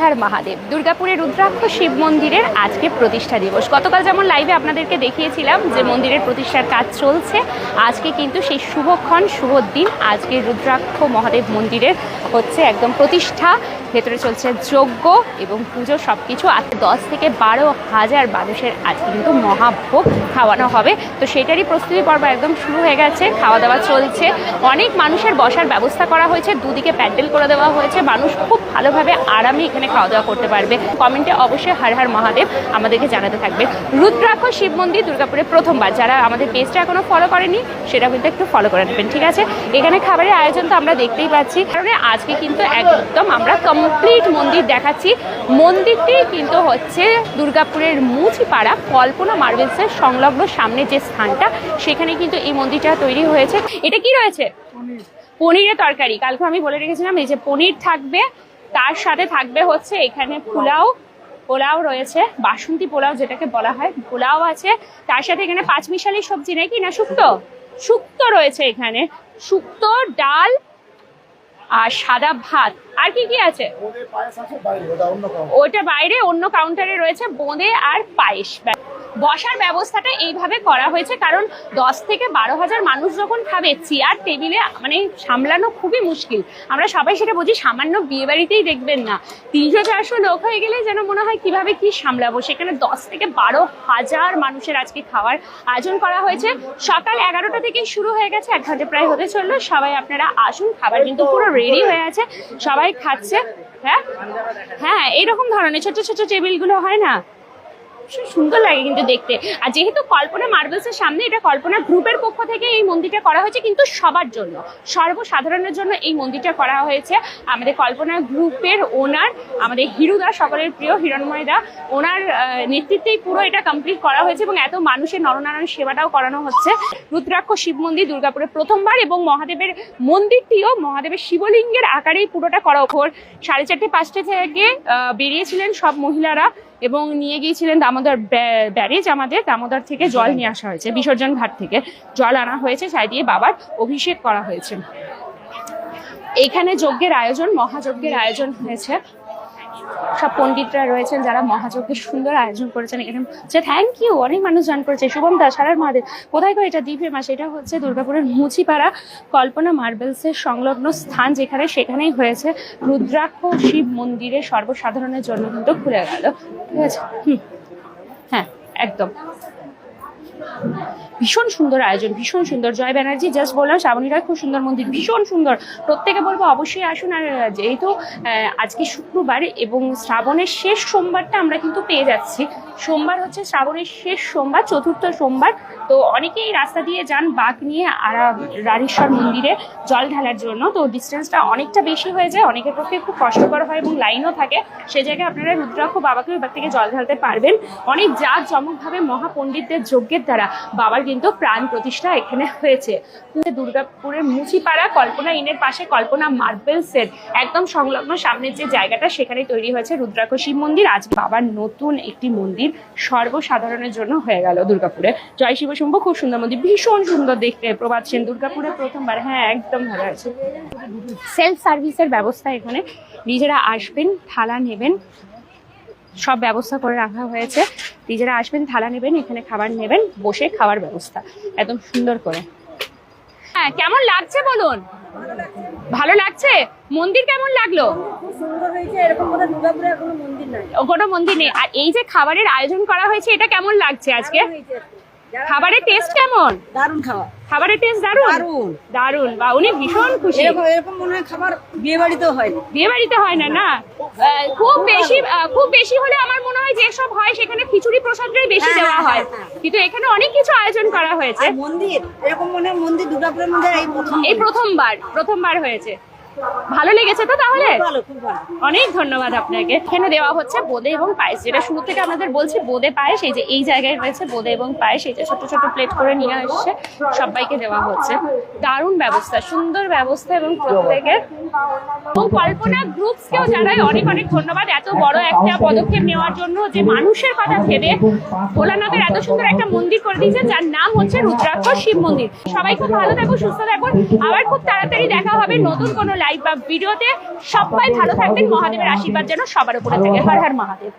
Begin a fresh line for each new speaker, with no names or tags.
হার মহাদেব। দুর্গাপুরের রুদ্রাক্ষ শিব মন্দিরের আজকে প্রতিষ্ঠা দিবস। গতকাল যেমন লাইভে আপনাদেরকে দেখিয়েছিলাম যে মন্দিরের প্রতিষ্ঠার কাজ চলছে, আজকে কিন্তু সেই শুভক্ষণ, শুভ দিন আজকে রুদ্রাক্ষ মহাদেব মন্দিরের হচ্ছে একদম প্রতিষ্ঠা। ভেতরে চলছে যজ্ঞ এবং পুজো সব কিছু আজ দশ থেকে বারো হাজার মানুষের আজকে কিন্তু মহাভোগ খাওয়ানো হবে। তো সেটারই প্রস্তুতি পর্ব একদম শুরু হয়ে গেছে খাওয়া দাওয়া চলছে। অনেক মানুষের বসার ব্যবস্থা করা হয়েছে, দুদিকে প্যান্ডেল করে দেওয়া হয়েছে। মানুষ খুব ভালোভাবে আরামে এখানে খাওয়া দাওয়া করতে পারবে। কমেন্টে অবশ্যই হার হার মহাদেব আমাদেরকে জানাতে থাকবে। রুদ্রাক্ষ, শিব মন্দির, দুর্গাপুরে প্রথমবার। যারা আমাদের পেজটা এখনও ফলো করেনি, সেটা কিন্তু একটু ফলো করে নেবেন, ঠিক আছে? এখানে খাবারের আয়োজন তো আমরা দেখতেই পাচ্ছি। কারণ আজকে কিন্তু একদম আমরা কমপ্লিট মন্দির দেখাচ্ছি। মন্দিরটি কিন্তু হচ্ছে দুর্গাপুরের মুচিপাড়া কল্পনা মার্বেলসের সংলগ্ন সামনে যে স্থানটা সেখানে কিন্তু এই মন্দিরটা তৈরি হয়েছে। এটা কি রয়েছে? পনিরের তরকারি। কালকে আমি বলে রেখেছিলাম এই যে পনির থাকবে তার সাথে থাকবে হচ্ছে এখানে পোলাও। পোলাও রয়েছে বাসন্তী পোলাও যেটাকে বলা হয় পোলাও আছে। তার সাথে এখানে পাঁচমিশালি সবজি নাকি না শুক্তো? শুক্তো রয়েছে এখানে। শুক্তো ডাল আর সাদা ভাত। আর কি কি আছে?
ওইটা বাইরে অন্য
ওটা বাইরে অন্য কাউন্টারে রয়েছে বোঁদে আর পায়েস। বসার ব্যবস্থাটা এইভাবে করা হয়েছে, কারণ দশ থেকে বারো হাজার মানুষ যখন খাবে, চেয়ার, টেবিলে মানে সামলানো খুবই মুশকিল। আমরা সবাই সেটা বুঝি, সামান্য বিয়ে বাড়িতেই দেখবেন না। তিনশো চারশো লোক হয়ে গেলে যেন মনে হয় কীভাবে কি সামলাবো। সেখানে দশ থেকে বারো হাজার মানুষের আজকে খাওয়ার আয়োজন করা হয়েছে। সকাল এগারোটা থেকেই শুরু হয়ে গেছে, এক ঘণ্টা প্রায় হতে চলল। সবাই আপনারা আসুন, খাবার কিন্তু পুরো রেডি হয়ে আছে। সবাই খাচ্ছে হ্যাঁ? হ্যাঁ এরকম ধরনের ছোট ছোট টেবিলগুলো হয় না? ভীষণ সুন্দর লাগে কিন্তু দেখতে। আর যেহেতু কল্পনা মার্বেলসের সামনে, এটা কল্পনা গ্রুপের পক্ষ থেকে এই মন্দিরটা করা হয়েছে কিন্তু সবার জন্য। সর্বসাধারণের জন্য এই মন্দিরটা করা হয়েছে। আমাদের কল্পনা গ্রুপের ওনার আমাদের হিরুদা সকলের প্রিয় হিরণময় দা, ওনার নেতৃত্বেই পুরো এটা কমপ্লিট করা হয়েছে এবং এত মানুষের নরনারায়ণ সেবাটাও করানো হচ্ছে। রুদ্রাক্ষ শিব মন্দির, দুর্গাপুরে প্রথমবার এবং মহাদেবের মন্দিরটিও মহাদেবের শিবলিঙ্গের আকারেই পুরোটা করা ওপর সাড়ে চারটে, পাঁচটা থেকে বেরিয়েছিলেন সব মহিলারা। এবং নিয়ে গিয়েছিলেন দামোদর ব্যা- ব্যারেজ আমাদের দামোদর থেকে জল নিয়ে আসা হয়েছে বিসর্জন ঘাট থেকে। জল আনা হয়েছে সাই দিয়ে বাবার অভিষেক করা হয়েছে। এখানে যজ্ঞের আয়োজন মহাযজ্ঞের আয়োজন হয়েছে। সব পণ্ডিতরা রয়েছেন যারা মহাযজ্ঞের সুন্দর আয়োজন করেছেন। এখানে যে থ্যাংক ইউ অনেক মানুষ জান করেছে। শুভম দাস, সারার মহাদেব কোথায় করে এটা দ্বীপে মাস? এটা হচ্ছে দুর্গাপুরের মুচিপাড়া কল্পনা মার্বেলসের সংলগ্ন স্থান যেখানে সেখানেই হয়েছে রুদ্রাক্ষ শিব মন্দিরে সর্বসাধারণের জন্য কিন্তু খুলে গেল। ঠিক আছে? হুম। হ্যাঁ একদম। ভীষণ সুন্দর আয়োজন, ভীষণ সুন্দর। জয় ব্যানার্জি জাস্ট বললাম, শ্রাবণীরা খুব সুন্দর মন্দির, ভীষণ সুন্দর। প্রত্যেকে বলব অবশ্যই আসুন। আর যেহেতু আজকে শুক্রবার এবং শ্রাবণের শেষ সোমবারটা আমরা কিন্তু পেয়ে যাচ্ছি। সোমবার হচ্ছে শ্রাবণের শেষ সোমবার, চতুর্থ সোমবার। তো অনেকেই রাস্তা দিয়ে যান বাঘ নিয়ে আর রানীশ্বর মন্দিরে জল ঢালার জন্য। তো ডিস্টেন্সটা অনেকটা বেশি হয়ে যায়, অনেকের পক্ষে খুব কষ্টকর হয় এবং লাইনও থাকে। সে জায়গায় আপনারা রুদ্রাক্ষ বাবাকে এবার থেকে জল ঢালতে পারবেন। অনেক জাঁক জমকভাবে মহাপণ্ডিতদের যজ্ঞের দ্বারা। বাবার কিন্তু প্রাণ প্রতিষ্ঠা এখানে হয়েছে। দুর্গাপুরের মুচিপাড়া, কল্পনা ইনের পাশে কল্পনা মার্বেলসের একদম সংলগ্ন সামনের যে জায়গাটা সেখানে তৈরি হয়েছে রুদ্রাক্ষ শিব মন্দির। আজ বাবার নতুন একটি মন্দির সর্বসাধারণের জন্য হয়ে গেল দুর্গাপুরে। জয় শিব শম্ভু, খুব সুন্দর মন্দির, ভীষণ সুন্দর দেখতে। প্রভাত সেন, দুর্গাপুরে প্রথমবার। হ্যাঁ একদম ভালো আছে। সেলফ সার্ভিসের ব্যবস্থা এখানে। নিজেরা আসবেন, থালা নেবেন। সব ব্যবস্থা করে রাখা হয়েছে। নিজেরা আসবেন থালা নেবেন এখানে খাবার নেবেন বসে খাওয়ার ব্যবস্থা। একদম সুন্দর করে। হ্যাঁ কেমন লাগছে বলুন? ভালো লাগছে? মন্দির কেমন লাগল?
সুন্দর হয়েছে এরকম কোনো মন্দির নাই।
আর এই যে খাবারের আয়োজন করা হয়েছে এটা কেমন লাগছে আজকে। খাবারের টেস্ট কেমন?
দারুণ খাবার।
খাবারের টেস্ট দারুণ
দারুণ।
দারুণ বা উনি ভীষণ খুশি।
এরকম এরকম মনে হয় খাবার বিয়ে বাড়িতেও হয়।
বিয়ে বাড়িতে হয় না না? খুব বেশি খুব বেশি হলে আমার মনে হয় যে সব হয় সেখানে খিচুড়ি প্রসাদটাই বেশি
হ্যাঁ,
দেওয়া
হ্যাঁ,
হয়।
হ্যাঁ, হ্যাঁ।
কিন্তু এখানে অনেক কিছু আয়োজন করা হয়েছে।
মন্দির এরকম মনে হয় মন্দির দুর্গাপুরের মধ্যে এই প্রথম
এই প্রথমবার প্রথমবার হয়েছে। ভালো লেগেছে তো তাহলে? অনেক ধন্যবাদ আপনাকে। এখানে দেওয়া হচ্ছে বোদে এবং পায়েস। যেটা শুরু থেকে আমাদের বলছি বোদে পায়েস এই যে এই জায়গায় রয়েছে বোদে এবং পায়েস এই যে ছোট ছোট প্লেট করে নিয়ে আসছে সবাইকে দেওয়া হচ্ছে। দারুণ ব্যবস্থা সুন্দর ব্যবস্থা এবং প্রত্যেকের। এবং কল্পনা গ্রুপসকেও জানাই অনেক অনেক ধন্যবাদ। এত বড় একটা পদক্ষেপ নেওয়ার জন্য যে মানুষের কথা ভেবে ভোলানাথের এত সুন্দর একটা মন্দির করে দিয়েছে যার নাম হচ্ছে রুদ্রাক্ষ শিব মন্দির। সবাই খুব ভালো থাকুন সুস্থ থাকুন আবার খুব তাড়াতাড়ি দেখা হবে নতুন কোনো লাইভ বা ভিডিওতে সবাই ভালো থাকবেন, মহাদেবের আশীর্বাদ যেন সবার উপরে থাকে। হর হর মহাদেব।